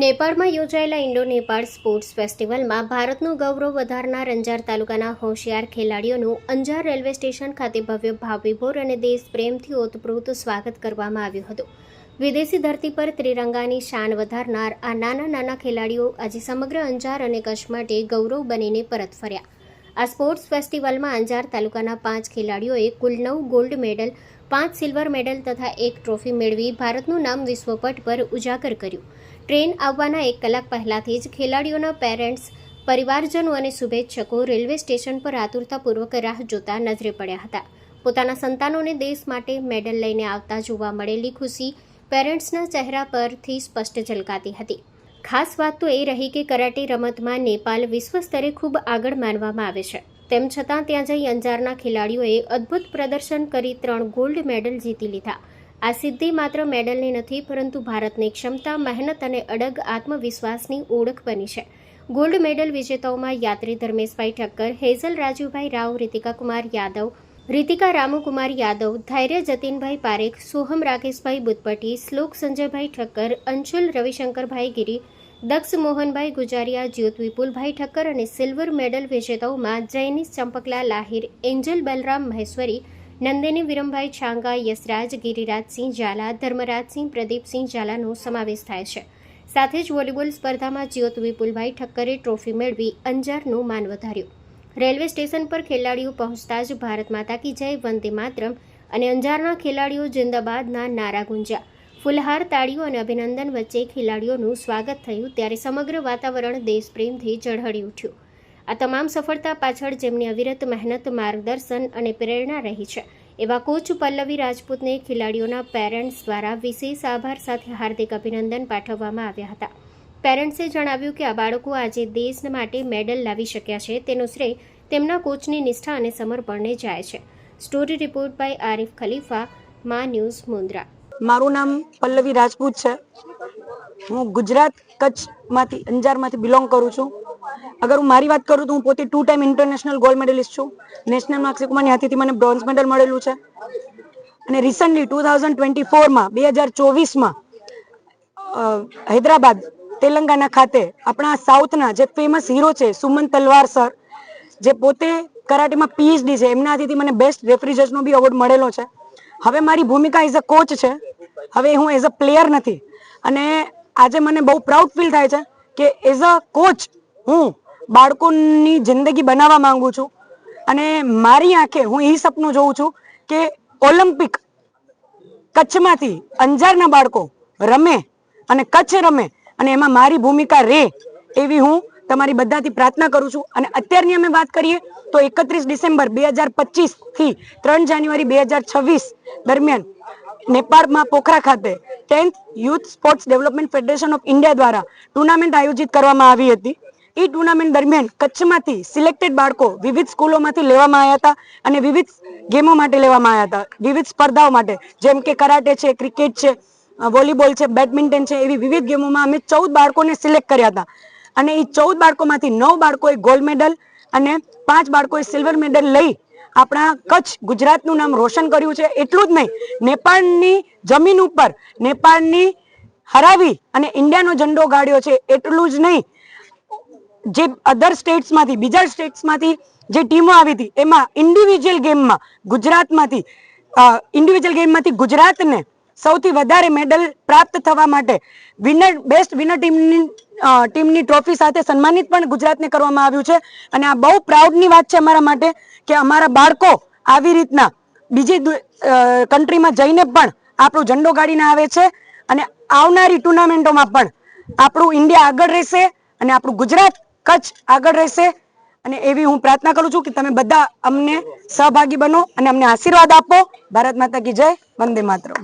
નેપાળમાં યોજાયેલા Indo Nepal sports ફેસ્ટિવલમાં ભારતનું ગૌરવ વધારનાર અંજાર તાલુકાના હોશિયાર ખેલાડીઓનું અંજાર રેલવે સ્ટેશન ખાતે ભવ્ય ભાવવિભોર અને દેશ પ્રેમથી ઓતપ્રોત સ્વાગત કરવામાં આવ્યું હતું. વિદેશી ધરતી પર ત્રિરંગાની શાન વધારનાર આ નાના નાના ખેલાડીઓ આજે સમગ્ર અંજાર અને કચ્છ માટે ગૌરવ બનીને પરત ફર્યા. આ સ્પોર્ટ્સ ફેસ્ટિવલમાં અંજાર તાલુકાના પાંચ ખેલાડીઓએ કુલ નવ ગોલ્ડ મેડલ પાંચ સિલ્વર મેડલ તથા એક ટ્રોફી મેળવી ભારતનું નામ વિશ્વપટ પર ઉજાગર કર્યું. ટ્રેન આવવાના એક કલાક પહેલાંથી જ ખેલાડીઓના પેરેન્ટ્સ, પરિવારજનો અને શુભેચ્છકો રેલવે સ્ટેશન પર આતુરતાપૂર્વક રાહ જોતા નજરે પડ્યા હતા. પોતાના સંતાનોને દેશ માટે મેડલ લઈને આવતા જોવા મળેલી ખુશી પેરેન્ટ્સના ચહેરા પરથી સ્પષ્ટ ઝલકાતી હતી. ખાસ વાત તો એ રહી કે કરાટે રમતમાં નેપાલ વિશ્વ સ્તરે ખૂબ આગળ માનવામાં આવે છે. તેમ છતાં ત્યાં જઈ અંજારના ખેલાડીઓએ અદ્ભુત પ્રદર્શન કરી ત્રણ ગોલ્ડ મેડલ જીતી લીધા. આ સિદ્ધિ માત્ર મેડલની નથી, પરંતુ ભારતની ક્ષમતા, મહેનત અને અડગ આત્મવિશ્વાસની ઓળખ બની છે. ગોલ્ડ મેડલ વિજેતાઓમાં યાત્રી ધર્મેશભાઈ ઠક્કર, હેઝલ રાજુભાઈ રાવ, રીતિકા કુમાર યાદવ, રીતિકા રામુકુમાર યાદવ, ધૈર્ય જતીનભાઈ પારેખ, સોહમ રાકેશભાઈ બુદ્ધપટી શ્લોક સંજયભાઈ ઠક્કર, અંશુલ રવિશંકરભાઈ ગિરી દક્ષ મોહનભાઈ ગુજારિયા, જ્યોત વિપુલભાઈ ઠક્કર અને સિલ્વર મેડલ વિજેતાઓમાં જૈનિશ ચંપકલા લાહિર, એન્જલ બલરામ મહેશ્વરી, નંદિની વિરમભાઈ છાંગા, યશરાજ ગિરિરાજસિંહ ઝાલા, ધર્મરાજસિંહ પ્રદીપસિંહ ઝાલાનો સમાવેશ થાય છે. સાથે જ વોલીબોલ સ્પર્ધામાં જ્યોત વિપુલભાઈ ઠક્કરે ટ્રોફી મેળવી અંજારનું માન વધાર્યું. રેલવે સ્ટેશન પર ખેલાડીઓ પહોંચતા જ ભારત માતા કી જય વંદે માતરમ અને અંજારના ખેલાડીઓ જિંદાબાદના નારા ગુંજ્યા. ફુલહાર તાળીઓ અને અભિનંદન વચ્ચે ખેલાડીઓનું સ્વાગત થયું ત્યારે સમગ્ર વાતાવરણ દેશપ્રેમથી ઝળહળી ઉઠ્યું. આ તમામ સફળતા પાછળ જેમની અવિરત મહેનત, માર્ગદર્શન અને પ્રેરણા રહી છે, એવા કોચ પલ્લવી રાજપૂતને ખેલાડીઓના પેરેન્ટ્સ દ્વારા વિશેષ આભાર સાથે હાર્દિક અભિનંદન પાઠવવામાં આવ્યા હતા. પેરેન્ટ્સે જણાવ્યું કે આ બાળકો આજે દેશ માટે મેડલ લાવી શક્યા છે, તેનો શ્રેય તેમના કોચની નિષ્ઠા અને સમર્પણને જાય છે. Story report by Arif Khalifa, Maa news Mundra. મારું નામ પલ્લવી રાજપૂત છે. હું ગુજરાત કચ્છમાંથી અંજારમાંથી બિલોંગ કરું છું. અગર હું મારી વાત કરું તો હું પોતે two time international gold medalist છું. નેશનલ કુમારની હાથેથી મને બ્રોન્ઝ મેડલ મળેલું છે. અને રિસન્ટલી ટુ થાઉઝન્ડ ટ્વેન્ટી ફોરમાં બે હજાર ચોવીસમાં હૈદરાબાદ, તેલંગાના ખાતે આપણા સાઉથના જે ફેમસ હીરો છે, સુમન તલવાર સર જે પોતે કરાટેમાં પીએચડી છે, એમના હાથેથી મને બેસ્ટ રેફરી બી અવોર્ડ મળેલો છે. હવે મારી ભૂમિકા એઝ અ કોચ છે. હવે હું એઝ અ પ્લેયર નથી. અને આજે મને બહુ પ્રાઉડ ફીલ થાય છે કે એઝ અ કોચ હું બાળકોની જિંદગી બનાવવા માંગુ છું. અને મારી આંખે હું એ સપનું જોઉં છું કે ઓલિમ્પિક કચ્છમાંથી અંજારના બાળકો રમે અને કચ્છ રમે અને એમાં મારી ભૂમિકા રહે એવી હું તમારી બધાથી પ્રાર્થના કરું છું. અને અત્યારની અમે વાત કરીએ તો એકત્રીસ ડિસેમ્બર બે હજાર પચીસથી ત્રણ જાન્યુઆરી બે હજાર છવ્વીસ દરમિયાન નેપાળમાં પોખરા ખાતે tenth youth sports development federation of India દ્વારા ટુર્નામેન્ટ આયોજિત કરવામાં આવી હતી. એ ટુર્નામેન્ટ દરમિયાન કચ્છમાંથી સિલેક્ટેડ બાળકો વિવિધ સ્કૂલોમાંથી લેવામાં આવ્યા હતા અને વિવિધ ગેમો માટે લેવામાં આવ્યા હતા. વિવિધ સ્પર્ધાઓ માટે, જેમ કે કરાટે છે, ક્રિકેટ છે વોલીબોલ છે, બેડમિન્ટન છે, એવી વિવિધ ગેમોમાં અમે ચૌદ બાળકોને સિલેક્ટ કર્યા હતા. અને એ ચૌદ બાળકોમાંથી નવ બાળકોએ ગોલ્ડ મેડલ અને પાંચ બાળકોએ સિલ્વર મેડલ લઈ આપણા કચ્છ ગુજરાતનું નામ રોશન કર્યું છે, એટલું જ નહીં. નેપાળની જમીન ઉપર, નેપાળની હરાવી અને ઇન્ડિયાનો ઝંડો ગાડ્યો છે, એટલું જ નહીં. જે અધર સ્ટેટ્સમાંથી બીજા સ્ટેટ્સમાંથી જે ટીમો આવી હતી, એમાં ઇન્ડિવિજ્યુઅલ ગેમમાં ગુજરાતમાંથી ઇન્ડિવિજ્યુઅલ ગેમમાંથી ગુજરાતને સૌથી વધારે મેડલ પ્રાપ્ત થવા માટે વિનર બેસ્ટ વિનર ટીમની ટીમની ટ્રોફી સાથે સન્માનિત પણ ગુજરાતને કરવામાં આવ્યું છે. અને આ બહુ પ્રાઉડની વાત છે અમારા માટે. કે અમારા બાળકો આવી રીતના બીજી કન્ટ્રીમાં જઈને પણ આપણો ઝંડો ગાડીને આવે છે અને આવનારી ટુર્નામેન્ટોમાં પણ આપણું ઇન્ડિયા આગળ રહેશે અને આપણું ગુજરાત કચ્છ આગળ રહેશે. અને એવી હું પ્રાર્થના કરું છું કે તમે બધા અમને સહભાગી બનો અને અમને આશીર્વાદ આપો. ભારત માતા કી જય, વંદે માતરમ.